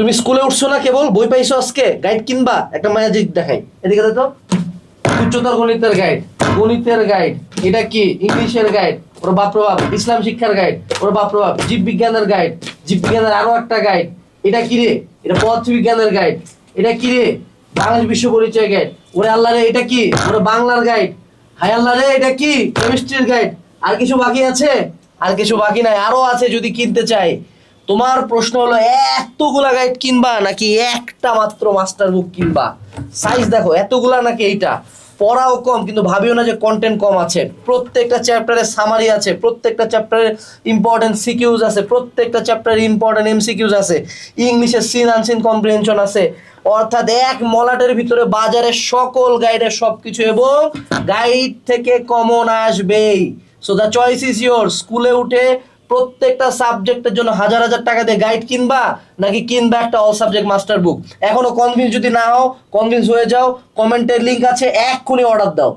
তুমি স্কুলে উঠছো না কেবল? বই পাইছো আজকে? গাইড কিনবা? একটা ম্যাজিক দেখাই। এদিকে দে তো উচ্চতর গণিতের গাইড গণিতের গাইড এটা কি? ইংলিশের গাইড ওর বাপ প্রভাব ইসলাম শিক্ষার গাইড ওর বাপ প্রভাব জীব বিজ্ঞানের গাইড জীব বিজ্ঞানের আরও একটা গাইড এটা কি রে? এটা পদার্থ বিজ্ঞানের গাইড এটা কি রে? বাংলাদেশ বিশ্ব পরিচয় গাইড ওরে আল্লাহ রে, এটা কি? ওরে বাংলার গাইড হাই আল্লাহ রে, এটা কি? কেমিস্ট্রির গাইড আর কিছু বাকি আছে? আর কিছু বাকি নাই। আরও আছে যদি কিনতে চাই। তোমার প্রশ্ন হলো, এতগুলা গাইড কিনবা নাকি একটা মাত্র মাস্টার বুক কিনবা? সাইজ দেখো, এতগুলা নাকি এইটা? পড়াও কম, কিন্তু ভাবিও না যে কন্টেন্ট কম আছে। প্রত্যেকটা চ্যাপ্টারে সামারি আছে, প্রত্যেকটা চ্যাপ্টারে ইম্পর্টেন্ট সিকিউজ আছে, প্রত্যেকটা চ্যাপ্টারে ইম্পর্টেন্ট এমসিকিউজ আছে। ইংলিশের সিন আনসিন কম্প্রিহেনশন আছে। অর্থাৎ এক মলাটের ভিতরে বাজারের সকল গাইডের সব কিছু এবং গাইড থেকে কমন আসবেই। So the choice is your স্কুলে উঠে প্রত্যেকটা সাবজেক্টের জন্য হাজার হাজার টাকা দিয়ে গাইড কিনবা, নাকি কিনবা একটা অল সাবজেক্ট মাস্টার বুক এখনও কনভিন্স যদি না হও কনভিন্স হয়ে যাও কমেন্টের লিঙ্ক আছে, এক্ষুনি অর্ডার দাও।